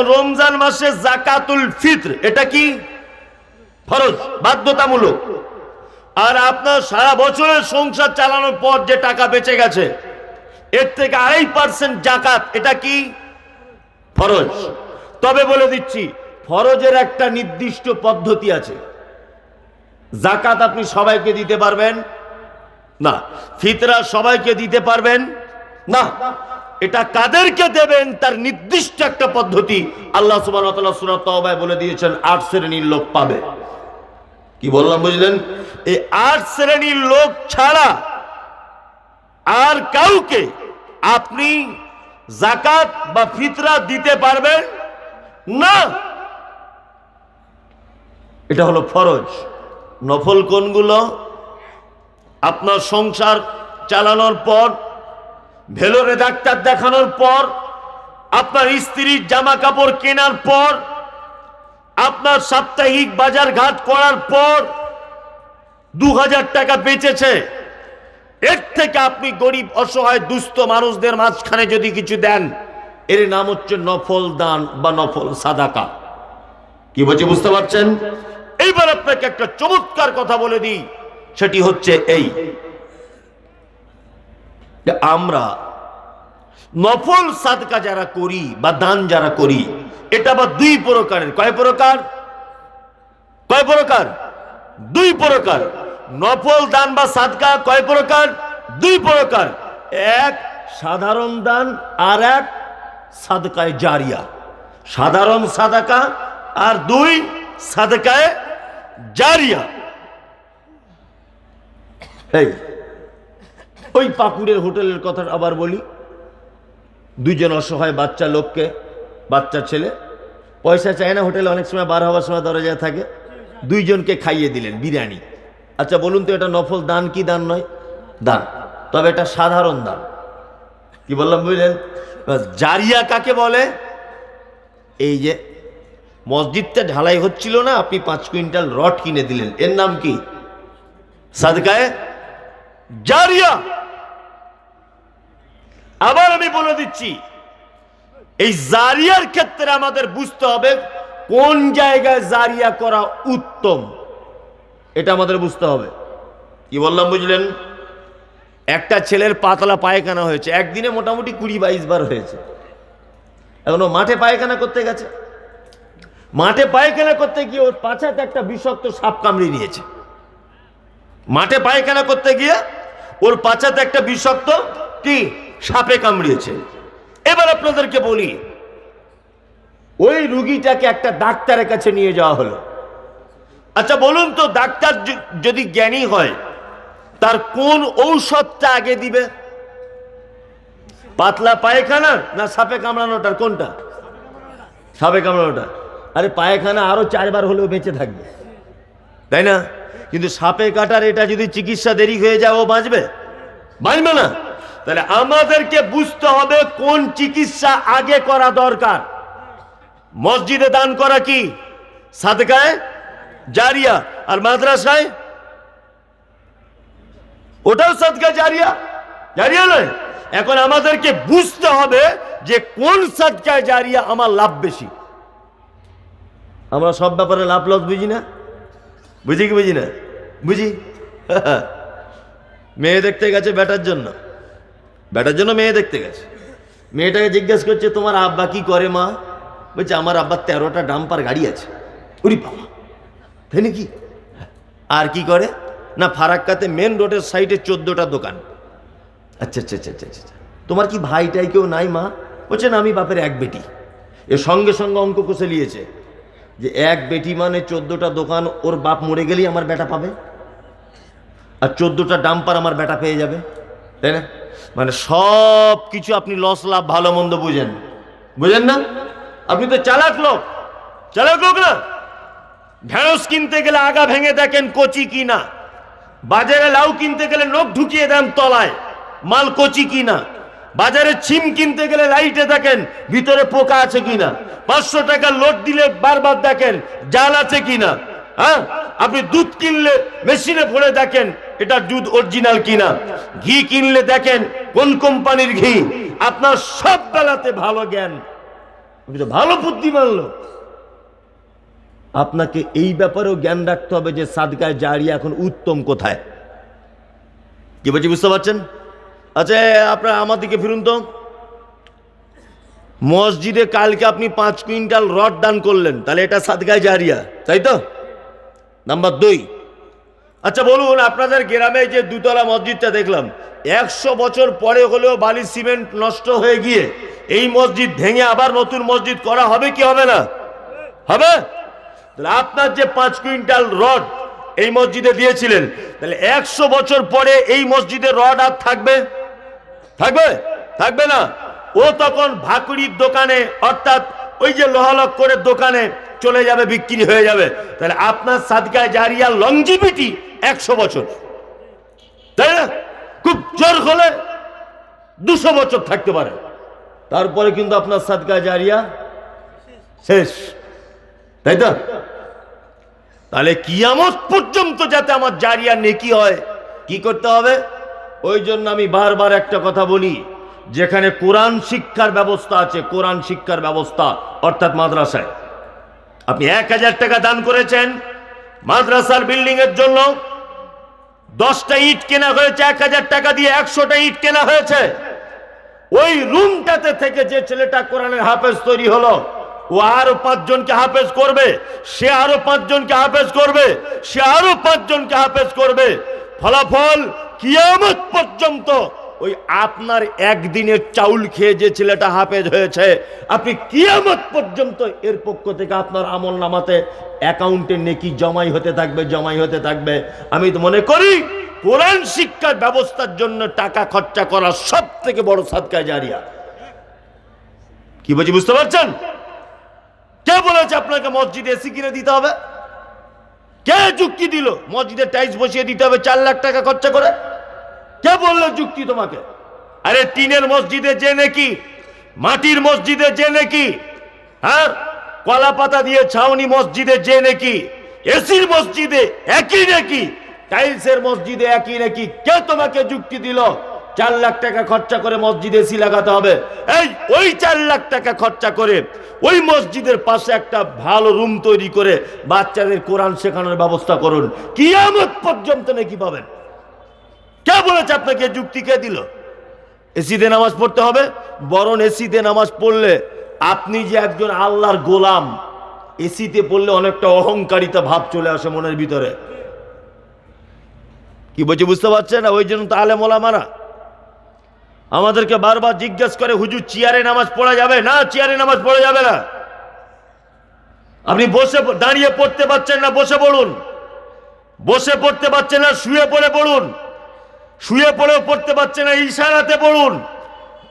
যেমন রমজান মাসে জাকাতুল ফিত্র, এটা কি? ফরজ, বাধ্যতামূলক। আর আপনার সারা বছরের সংসার চালানোর পর যে টাকা বেঁচে গেছে, এর থেকে আড়াই পার্সেন্ট জাকাত, এটা কি? ফরজ। তবে বলে দিচ্ছি, ফরজের একটা নির্দিষ্ট পদ্ধতি আছে। জাকাত আপনি সবাইকে দিতে পারবেন? না। ফিতরা সবাইকে দিতে পারবেন? না। এটা কাদেরকে দেবেন তার নির্দিষ্ট একটা পদ্ধতি। আল্লাহ সুবাহ বলে দিয়েছেন, আট শ্রেণির লোক পাবে। কি বললাম, বুঝলেন? এই আট শ্রেণির লোক ছাড়া আর কাউকে আপনি জাকাত বা ফিতরা দিতে পারবেন না। এটা হলো ফরজ। নফল কোনগুলো? আপনার সংসার চালানোর পর ভেলোরে ডাক্তার দেখানোর পর, আপনার স্ত্রীর জামা কাপড় কেনার পর, আপনার সাপ্তাহিক বাজার ঘাট করার পর দু হাজার টাকা বেঁচেছে। এর থেকে আপনি গরিব, অসহায়, দুস্থ মানুষদের মাঝখানে যদি কিছু দেন, এর নাম হচ্ছে নফল দান বা নফল সাদাকা। কি বলছি, বুঝতে পারছেন? এইবার আপনাকে একটা চমৎকার কথা বলে দিই, সেটি হচ্ছে এই। আমরা নফল সাদকা যারা করি বা দান যারা করি, এটা আবার দুই প্রকারের। কয় প্রকার? কয় প্রকার? দুই প্রকার। নফল দান বা সাদকা কয় প্রকার? দুই প্রকার। এক সাধারণ দান আর এক সাদকায় জারিয়া। সাধারণ সাদাকা আর দুই সাদকায় জারিয়া। এই ওই পাকুড়ের হোটেলের কথা আবার বলি। দুইজন অসহায় বাচ্চা লোককে, বাচ্চা ছেলে, পয়সা চায় না, হোটেলে অনেক সময় বার হওয়ার সময় দরজায় থাকে। দুইজনকে খাইয়ে দিলেন, বিরিয়ানি। আচ্ছা বলুন তো, এটা নফল দান কি দান নয়? দান। তবে এটা সাধারণ দান। কি বললাম বুঝলেন? জারিয়া কাকে বলে? এই যে, মসজিদটা ঢালাই হচ্ছিল না, আপনি পাঁচ কুইন্টাল রড কিনে দিলেন। এর নাম কি? সাদকায়? জারিয়া! আবার আমি বলে দিচ্ছি, এই জারিয়ার ক্ষেত্রে আমাদের বুঝতে হবে কোন জায়গায় জারিয়া করা উত্তম। এটা আমাদের বুঝতে হবে। কি বললাম বুঝলেন? একটা ছেলের পাতলা পায়খানা হয়েছে, একদিনে মোটামুটি কুড়ি বাইশ বার হয়েছে। এখন মাঠে পায়খানা করতে গেছে। মাঠে পায়খানা করতে গিয়ে ওর পাছাতে একটা বিষাক্ত সাপ কামড়ে নিয়েছে মাঠে পায়খানা করতে গিয়ে ওর পাছাতে একটা বিষাক্ত কি? সাপে কামড়িয়েছে। এবার আপনাদেরকে বলি, ওই রুগীটাকে একটা ডাক্তারের কাছে নিয়ে যাওয়া হলো। আচ্ছা বলুন তো, ডাক্তার যদি জ্ঞানী হয়, তার কোন ঔষধটা আগে দিবে? পাতলা পায়খানা না সাপে কামড়ানোটার, কোনটা? সাপে কামড়ানোটা। আরে, পায়খানা আরও চারবার হলেও বেঁচে থাকবে। তাই না? কিন্তু সাপে কাটার এটা যদি চিকিৎসা দেরি হয়ে যায়, ও বাঁচবে? বাঁচবে না। তাহলে আমাদেরকে বুঝতে হবে কোন চিকিৎসা আগে করা দরকার। মসজিদে দান করা কি? সাদকায় জারিয়া। আর মাদ্রাসায়? ওটাও সাদকা জারিয়া? জারিয়া নয়। এখন আমাদেরকে বুঝতে হবে যে কোন সাদকায় জারিয়া আমার লাভ বেশি। আমরা সব ব্যাপারে লাভ লস বুঝি না? বুঝি কি বুঝি না? বুঝি? মেয়ে দেখতে গেছে বেটার জন্য। বেটার জন্য মেয়ে দেখতে গেছে। মেয়েটাকে জিজ্ঞেস করছে, তোমার আব্বা কি করে মা? বলছে, আমার আব্বার তেরোটা ডাম্পার গাড়ি আছে। উরি বাবা। তাই নাকি? আর কি করে? না, ফারাক্কাতে মেন রোডের সাইডে চোদ্দোটা দোকান। আচ্ছা আচ্ছা আচ্ছা আচ্ছা আচ্ছা। তোমার কি ভাইটাই কেউ নাই মা? বলছে, না, আমি বাপের এক বেটি। এর সঙ্গে সঙ্গে অঙ্ক কষে নিয়েছে যে, এক বেটি মানে চোদ্দোটা দোকান, ওর বাপ মরে গেলেই আমার বেটা পাবে। আর চোদ্দোটা ডাম্পার আমার বেটা পেয়ে যাবে। তাই না? মানে সব কিছু আপনি লস লাভ, ভালো, মন্দ বুঝেন। বুঝেন না? আপনি তো চালাক লোক। চালাক লোক না? ঢেঁড়স কিনতে গেলে আগা ভেঙে দেখেন কচি কি না বাজারে লাউ কিনতে গেলে নখ ঢুকিয়ে দেন তলায়, মাল কচি কি না বাজারে ছিম কিনতে গেলে লাইটে দেখেন ভিতরে পোকা আছে কিনা। পাঁচশো টাকা লোড দিলে বারবার দেখেন জাল আছে কিনা। হ্যাঁ? আপনি দুধ কিনলে মেশিনে ভরে দেখেন এটা দুধ অরিজিনাল কিনা? ঘি কিনলে দেখেন কোন কোম্পানির ঘি? আপনার সব বেলাতে ভালো জ্ঞান। ভালো বুদ্ধিমান লোক। আপনাকে এই ব্যাপারেও জ্ঞান রাখতে হবে যে সাদগায় জারিয়া এখন উত্তম কোথায়। কি বলছি, বুঝতে পারছেন? আচ্ছা আপনার আমার দিকে ফিরুন তো। মসজিদে কালকে আপনি পাঁচ কুইন্টাল রড দান করলেন, তাহলে এটা সাদগায় জারিয়া, তাই তো? নাম্বার দুই। আচ্ছা বলুন, আপনাদের গ্রামে যে দুতলা মসজিদটা দেখলাম, একশো বছর পরে হলেও বালি সিমেন্ট নষ্ট হয়ে গিয়ে এই মসজিদ ভেঙে আবার নতুন মসজিদ করা হবে কি হবে না? হবে? আপনার যে পাঁচ কুইন্টাল রড এই মসজিদে দিয়েছিলেন, তাহলে একশো বছর পরে এই মসজিদে রড আর থাকবে? থাকবে? থাকবে না। ও তখন ভাকুড়ির দোকানে, অর্থাৎ ওই যে লোহালক করে দোকানে চলে যাবে, বিক্রি হয়ে যাবে। তাহলে আপনার সাদকায় জারিয়া লংজিভিটি একশো বছর। তাই না? খুব জোর হলে দুশো বছর থাকতে পারে। তারপরে কিন্তু আপনার সাদকায় জারিয়া শেষ। তাই তো? তাহলে কিয়ামত পর্যন্ত যাতে আমার জারিয়া নেকি হয়, কি করতে হবে? ওই জন্য আমি বারবার একটা কথা বলি, যেখানে কোরআন শিক্ষার ব্যবস্থা আছে, কোরআন শিক্ষার ব্যবস্থা, অর্থাৎ মাদ্রাসায়। আপনি এক হাজার টাকা দান করেছেন মাদ্রাসার বিল্ডিং এর জন্য দশটা ইট কেনা হয়েছে, এক হাজার টাকা দিয়ে একশোটা ইট কেনা হয়েছে। ওই রুমটাতে থেকে যে ছেলেটা কোরআনের হাফেজ তৈরি হলো, ও আরও পাঁচজনকে হাফেজ করবে, সে আরও পাঁচজনকে হাফেজ করবে, সে আরও পাঁচজনকে হাফেজ করবে। ফলাফল কিয়ামত পর্যন্ত ওই আপনার একদিনের চাউল খেয়ে যে ছেলেটা হাফেজ হয়েছে, আপনি কিয়ামত পর্যন্ত এর পক্ষ থেকে আপনার আমল নামাতে অ্যাকাউন্টে নেকি জমাই হতে থাকবে, জমাই হতে থাকবে। আমি তো মনে করি, কোরআন শিক্ষার ব্যবস্থার জন্য টাকা খরচা করা সব থেকে বড় সাদকা জারিয়া। কি বলছি, বুঝতে পারছেন? কে বলেছে আপনাকে মসজিদে এসি কিনে দিতে হবে? কে যুক্তি দিল? মসজিদে টাইলস বসিয়ে দিতে হবে, চার লাখ টাকা খরচা করে? কে বলল যুক্তি তোমাকে? আরে টিনের মসজিদে যে নাকি, মাটির মসজিদে যে নাকি হ্যাঁ? কলা পাতা দিয়ে ছাউনি মসজিদে যে নাকি, এসির মসজিদে একই নাকি, টাইলসের মসজিদে একই নাকি, কে তোমাকে যুক্তি দিল? চার লাখ টাকা খরচা করে মসজিদে এসি লাগাতে হবে। এই, ওই চার লাখ টাকা খরচা করে ওই মসজিদের পাশে একটা ভালো রুম তৈরি করে বাচ্চাদের কোরআন শেখানোর ব্যবস্থা করুন। কিয়ামত পর্যন্ত নাকি পাবেন। কে বলেছে আপনাকে যুক্তি কে দিল? এসিতে নামাজ পড়তে হবে? বরং এসিতে নামাজ পড়লে আপনি যে একজন আল্লাহর গোলাম, এসিতে পড়লে অনেকটা অহংকারিতা ভাব চলে আসে মনের ভিতরে। কি বলছে, বুঝতে পারছেন? ওই জন্য তো আলে মোলামারা আমাদেরকে বারবার জিজ্ঞেস করে, হুজুর, চেয়ারে নামাজ পড়া যাবে? না, চেয়ারে নামাজ পড়া যাবে না। আপনি বসে দাঁড়িয়ে পড়তে পারছেন না, বসে পড়ুন। বসে পড়তে পারছেন না, শুয়ে পড়ে পড়ুন। শুয়ে পড়েও পড়তে পারছে না, ইশারাতে পড়ুন।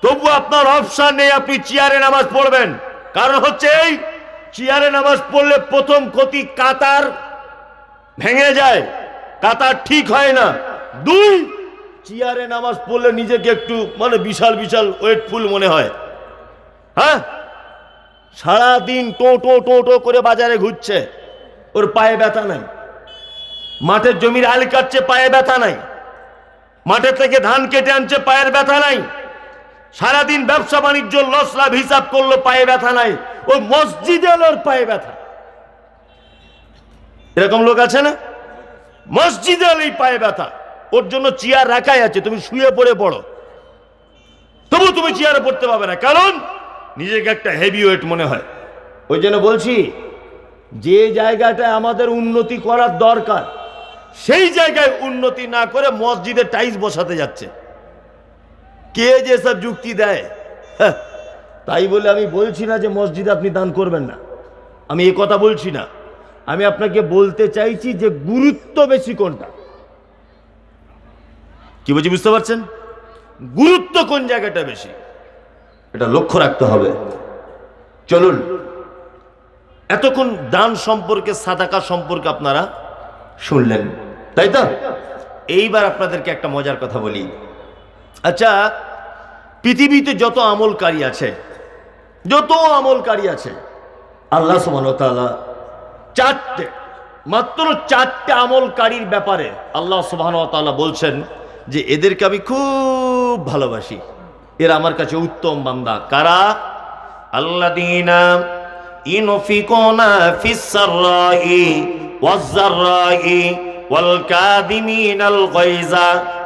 তবু আপনার অপশন নেই, আপনি চেয়ারে নামাজ পড়বেন। কারণ হচ্ছে এই, চেয়ারে নামাজ পড়লে প্রথম ক্ষতি কাতার ভেঙে যায়, কাতার ঠিক হয় না। দুই, চেয়ারে নামাজ পড়লে নিজেকে একটু মানে বিশাল বিশাল ওয়েটফুল মনে হয়। হ্যাঁ? সারাদিন টো টো টো টো করে বাজারে ঘুরছে। ওর পায়ে ব্যথা নাই। মাঠের জমির আল কাটছে, পায়ে ব্যথা নাই। মাঠের থেকে ধান কেটে আনছে, পায়ের ব্যথা নাই। সারাদিন ব্যবসা বাণিজ্য লস লাভ হিসাব করল, পায়ে ব্যথা নাই। ও মসজিদে ওর পায়ে ব্যথা। এরকম লোক আছে না? মসজিদে এই পায়ে ব্যথা। ওর জন্য চেয়ার রাখাই আছে, তুমি শুয়ে পড়ে পড়ো। তবু তুমি চেয়ারে পড়তে পারবে না, কারণ নিজেকে একটা হেভি ওয়েট মনে হয়। ওই জন্য বলছি, যে জায়গাটায় আমাদের উন্নতি করার দরকার সেই জায়গায় উন্নতি না করে মসজিদে টাইলস বসাতে যাচ্ছে। কে যে সব যুক্তি দেয়? হ্যাঁ, তাই বলে আমি বলছি না যে মসজিদে আপনি দান করবেন না। আমি এ কথা বলছি না। আমি আপনাকে বলতে চাইছি যে গুরুত্ব বেশি কোনটা? কি বলছি বুঝতে পারছেন? গুরুত্ব কোন জায়গাটা বেশি? এটা লক্ষ্য রাখতে হবে। চলুন এতক্ষণ দান সম্পর্কে সাদাকা সম্পর্কে আপনারা শুনলেন। তাই তো? এইবার আপনাদেরকে একটা মজার কথা বলি। আচ্ছা পৃথিবীতে যত আমলকারী আছে, যত আমলকারী আছে, আল্লাহ সুবাহতালা চারটে, মাত্র চারটে আমলকারীর ব্যাপারে আল্লাহ সুবাহতালা বলছেন যে, এদেরকে আমি খুব ভালোবাসি। এরা আমার কাছে উত্তম বান্দা। কারা? আল্লাহ দিনা ইনফিকোনা ফিসার والضراء والكاظمين الغيظ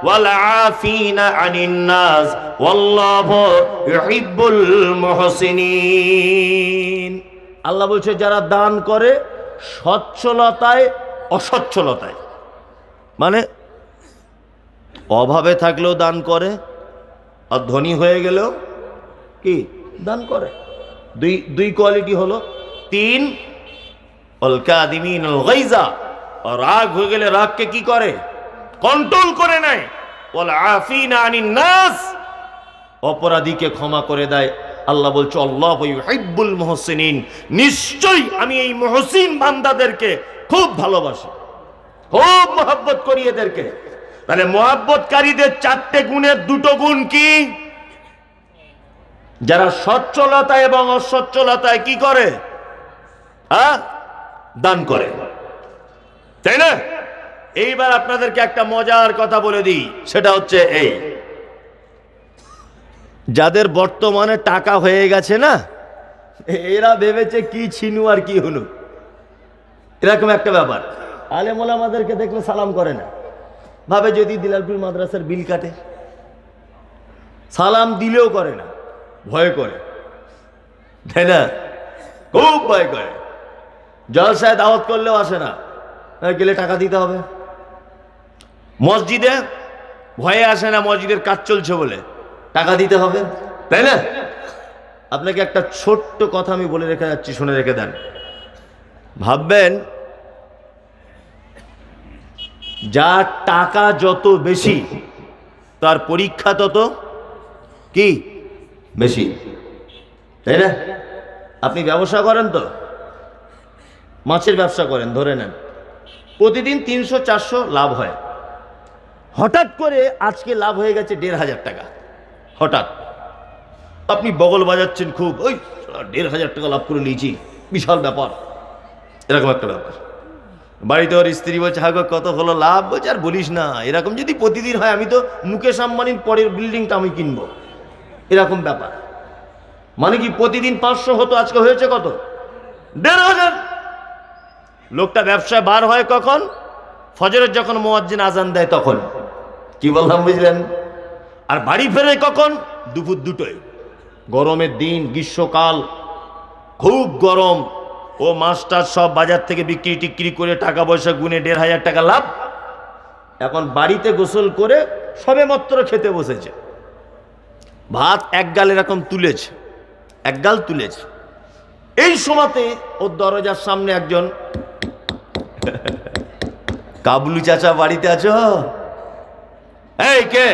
والعافين عن الناس والله يحب المحسنين আল্লাহ বলছে যারা দান করে সচ্ছলতায় অসচ্ছলতায় মানে অভাবে থাকলেও দান করে আর ধনী হয়ে গেলেও কি দান করে দুই দুই কোয়ালিটি হলো তিন অলকাদিমিন গাইজা রাগ হয়ে গেলে রাগকে কি করে? কন্ট্রোল করে নেয়। নাস অপরাধীকে ক্ষমা করে দেয়। আল্লাহ বলছে, আল্লাহ হিব্বুল মুহসিনিন। নিশ্চয়ই আমি এই মুহসিন বান্দাদেরকে খুব ভালোবাসি। খুব মহব্বত করি এদেরকে। তাহলে মহব্বতকারীদের চারটে গুণের দুটো গুণ কি? যারা সচ্ছলতা এবং অসচ্ছলতায় কি করে? হ্যাঁ? দান করে। তাই না? এইবার আপনাদেরকে একটা মজার কথা বলে দিই, সেটা হচ্ছে এই। যাদের বর্তমানে টাকা হয়ে গেছে না, এরা ভেবেছে কি ছিনু আর কি হনু। এরকম একটা ব্যাপার। আলেমোলা আমাদেরকে দেখলে সালাম করে না। ভাবে যদি দিলালপুর মাদ্রাসার বিল কাটে। সালাম দিলেও করে না, ভয় করে। তাই না? খুব ভয় করে। জলসায় দাওয়াত করলেও আসে না। গেলে টাকা দিতে হবে। মসজিদে ভয়ে আসে না, মসজিদের কাজ চলছে বলে। টাকা দিতে হবে। তাই না? আপনাকে একটা ছোট্ট কথা আমি বলে রেখে যাচ্ছি, শুনে রেখে দেন। ভাববেন যার টাকা যত বেশি, তার পরীক্ষা তত কি? বেশি। তাই না? আপনি ব্যবসা করেন তো? মাছের ব্যবসা করেন, ধরে নেন। প্রতিদিন তিনশো, চারশো লাভ হয়। হঠাৎ করে আজকে লাভ হয়ে গেছে দেড় হাজার টাকা। হঠাৎ। আপনি বগল বাজাচ্ছেন খুব, ওই, দেড় হাজার টাকা লাভ করে নিয়েছি, বিশাল ব্যাপার। এরকম একটা ব্যাপার। বাড়িতে ওর স্ত্রী বলছে, হাগো, কত হলো লাভ? বলছে, আর বলিস না, এরকম যদি প্রতিদিন হয়, আমি তো মুকেশ আম্বানির পরের বিল্ডিংটা আমি কিনবো। এরকম ব্যাপার। মানে কি প্রতিদিন পাঁচশো হতো, আজকে হয়েছে কত? দেড় হাজার। লোকটা ব্যবসায় বার হয় কখন? ফজরের যখন মোয়াজ্জিন আজান দেয় তখন। কি বললাম বুঝলেন? আর বাড়ি ফেরে কখন? দুপুর দুটোয়। গরমের দিন, গ্রীষ্মকাল, খুব গরম। ও মাছটার সব বাজার থেকে বিক্রি টিক্রি করে টাকা পয়সা গুনে দেড় হাজার টাকা লাভ। এখন বাড়িতে গোসল করে সবে মাত্র খেতে বসেছে। ভাত এক গাল এরকম তুলেছে। এক গাল তুলেছে। এই সময়তে ওর দরজার সামনে একজন কাবলু চাচা বাড়িতে আছো? এই কে?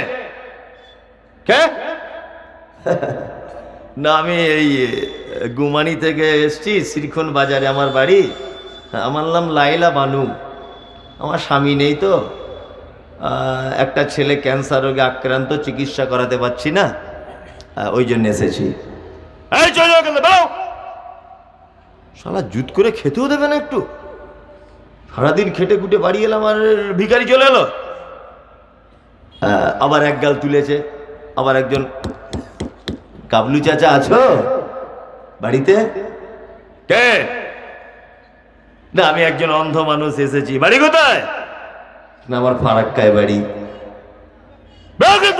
কে? না আমি এই গুমানি থেকে এসছি শ্রীখন বাজারে আমার বাড়ি। আমার নাম লাইলা বানু। আমার স্বামী নেই তো। একটা ছেলে ক্যান্সার রোগে আক্রান্ত চিকিৎসা করাতে পারছি না। ওই জন্য এসেছি। শালা জুত করে খেতেও দেবে না একটু। সারাদিন খেটে খুটে বাড়ি এলাম আর ভিখারি চলে এলো। আবার এক গাল তুলেছে। আবার একজন কাবলু চাচা আছো? বাড়িতে? কে? না আমি একজন অন্ধ মানুষ এসেছি। বাড়ি কোথায়? না আমার ফারাক্কায় বাড়ি।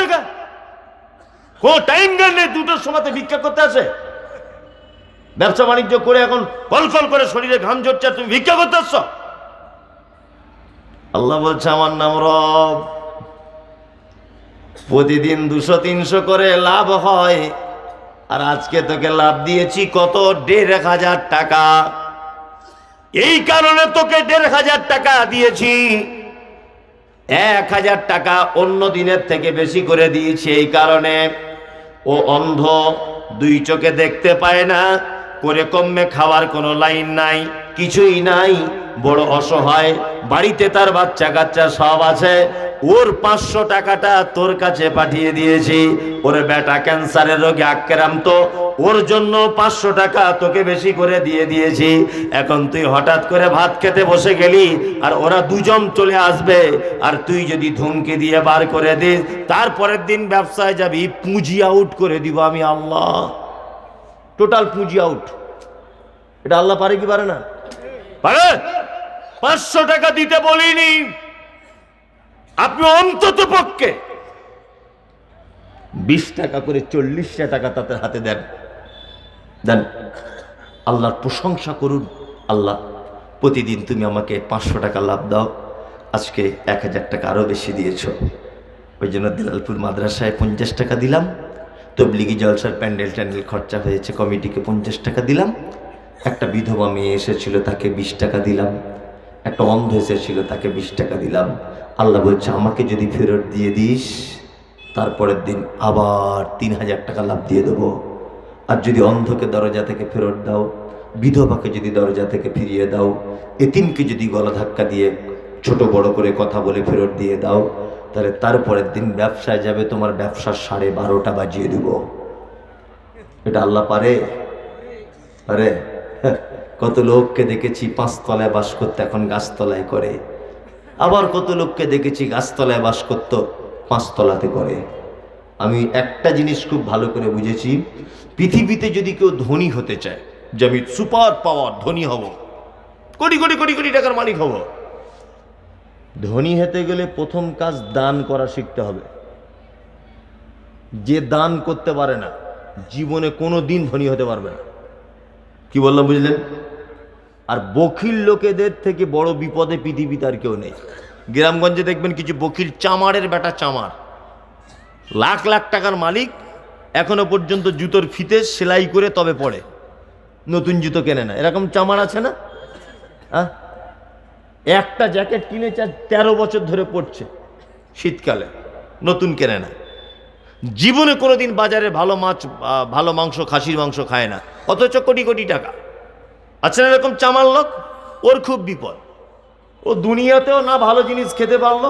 এখান টাইম গান নেই দুটোর সময়তে ভিক্ষা করতে আসে। ব্যবসা বাণিজ্য করে এখন কল কল করে শরীরে ঘাম ঝরছে তুমি ভিক্ষা করতে আসছো? আল্লাহ বলছে, আমার নাম রব। প্রতিদিন দুশো, তিনশো করে লাভ হয়। আর আজকে তোকে লাভ দিয়েছি কত? দেড় হাজার টাকা। এই কারণে তোকে দেড় হাজার টাকা দিয়েছি। এক হাজার টাকা অন্য দিনের থেকে বেশি করে দিয়েছি এই কারণে। ও অন্ধ, দুই চোখে দেখতে পায় না, করে কমে খাওয়ার কোনো লাইন নাই। কিছুই নাই, বড় অসহায়। বাড়িতে তার বাচ্চা কাচ্চা সব আছে। ওর পাঁচশো টাকাটা তোর কাছে পাঠিয়ে দিয়েছি। ওর বেটা ক্যান্সারের রোগে আক্রান্ত। ওর জন্য পাঁচশো টাকা তোকে বেশি করে দিয়ে দিয়েছি। এখন তুই হঠাৎ করে ভাত খেতে বসে গেলি আর ওরা দুজন চলে আসবে। আর তুই যদি ধুমকে দিয়ে বার করে দিস তারপরের দিন ব্যবসায় যাবি, পুঁজি আউট করে দিব আমি আল্লাহ। টোটাল পুঁজি আউট এটা আল্লাহ পারে কি পারে না? পাঁচশো টাকা দিতে বলিনি। আপনি অন্তত পক্ষে বিশ টাকা করে চল্লিশটা টাকা তাদের হাতে দেন। দেন, আল্লাহর প্রশংসা করুন। আল্লাহ, প্রতিদিন তুমি আমাকে পাঁচশো টাকা লাভ দাও। আজকে এক হাজার টাকা আরও বেশি দিয়েছ। ওই জন্য দিলালপুর মাদ্রাসায় পঞ্চাশ টাকা দিলাম। তবলিগি জলসার প্যান্ডেল ট্যান্ডেল খরচা হয়েছে, কমিটিকে পঞ্চাশ টাকা দিলাম। একটা বিধবা মেয়ে এসেছিল, তাকে বিশ টাকা দিলাম। একটা অন্ধ এসেছিল, তাকে বিশ টাকা দিলাম। আল্লাহ বলছে, আমাকে যদি ফেরত দিয়ে দিস, তারপরের দিন আবার তিন হাজার টাকা লাভ দিয়ে দেবো। আর যদি অন্ধকে দরজা থেকে ফেরত দাও, বিধবাকে যদি দরজা থেকে ফিরিয়ে দাও, এতিমকে যদি গলা ধাক্কা দিয়ে ছোট বড় করে কথা বলে ফেরত দিয়ে দাও, তাহলে তারপরের দিন ব্যবসায় যাবে, তোমার ব্যবসার সাড়ে বারোটা বাজিয়ে দেব। এটা আল্লাহ পারে? আরে কত লোককে দেখেছি পাঁচতলায় বাস করতে এখন গাছতলায় করে। আবার কত লোককে দেখেছি গাছতলায় বাস করতো পাঁচতলাতে করে। আমি একটা জিনিস খুব ভালো করে বুঝেছি, পৃথিবীতে যদি কেউ ধনী হতে চায়, যে আমি সুপার পাওয়ার ধনী হব, কোটি কোটি কোটি কোটি টাকার মালিক হব, ধনী হতে গেলে প্রথম কাজ দান করা শিখতে হবে। যে দান করতে পারে না, জীবনে কোনো দিন ধনী হতে পারবে না। কি বললাম, বুঝলেন? আর বকিল লোকেদের থেকে বড় বিপদে পৃথিবীতে আর কেউ নেই। গ্রামগঞ্জে দেখবেন কিছু বকিল চামারের বেটা চামার। লাখ লাখ টাকার মালিক, এখনও পর্যন্ত জুতোর ফিতে সেলাই করে তবে পড়ে। নতুন জুতো কেনে না। এরকম চামার আছে না? একটা জ্যাকেট কিনেছে তেরো বছর ধরে পড়ছে শীতকালে। নতুন কেনে না। জীবনে কোনোদিন বাজারে ভালো মাছ ভালো মাংস, খাসির মাংস খায় না। অথচ কোটি কোটি টাকা। আচ্ছা এরকম চামার লোক, ওর খুব বিপদ। ও দুনিয়াতেও না ভালো জিনিস খেতে পারল,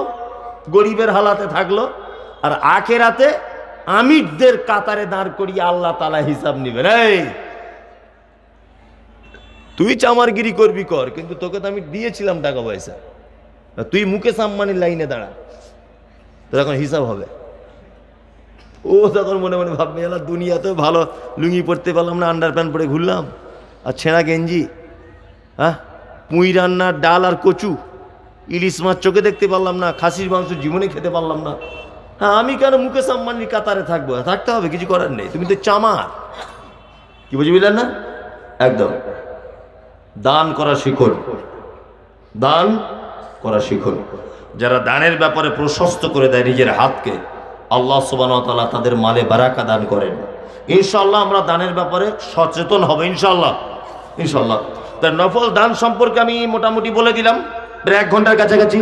গরিবের হালাতে থাকল, আর আখেরাতে আমিরদের কাতারে দাঁড় করিয়ে আল্লাহ তালা হিসাব নিবেন। এই, তুই চামারগিরি করবি কর, কিন্তু তোকে তো আমি দিয়েছিলাম টাকা পয়সা। তুই মুকেশ আম্বানির লাইনে দাঁড়া। তোর এখন হিসাব হবে। ও তখন মনে মনে ভাববে, এলা দুনিয়াতেও ভালো লুঙ্গি পরতে পারলাম না আন্ডার প্যান্ট পরে ঘুরলাম। আর ছেঁড়া গেঞ্জি হ্যাঁ? পুঁই রান্নার ডাল আর কচু, ইলিশ মাছ চোখে দেখতে পারলাম না, খাসির মাংস জীবনে খেতে পারলাম না। হ্যাঁ আমি কেন মুকেশ আম্বানির কাতারে থাকব? থাকতে হবে, কিছু করার নেই। তুমি তো চামার। কি বুঝে বুঝলেন না? একদম। দান করা শিখুন দান করা শিখুন যারা দানের ব্যাপারে প্রশস্ত করে দেয় নিজের হাতকে আল্লাহ সুবান তালা তাদের মালে বারাকা দান করেন। ইনশাল্লাহ আমরা দানের ব্যাপারে সচেতন হবে ইনশাল্লাহ ইনশাল্লাহ তার নফল দান সম্পর্কে আমি মোটামুটি বলে দিলাম। প্রায় এক ঘণ্টার কাছাকাছি।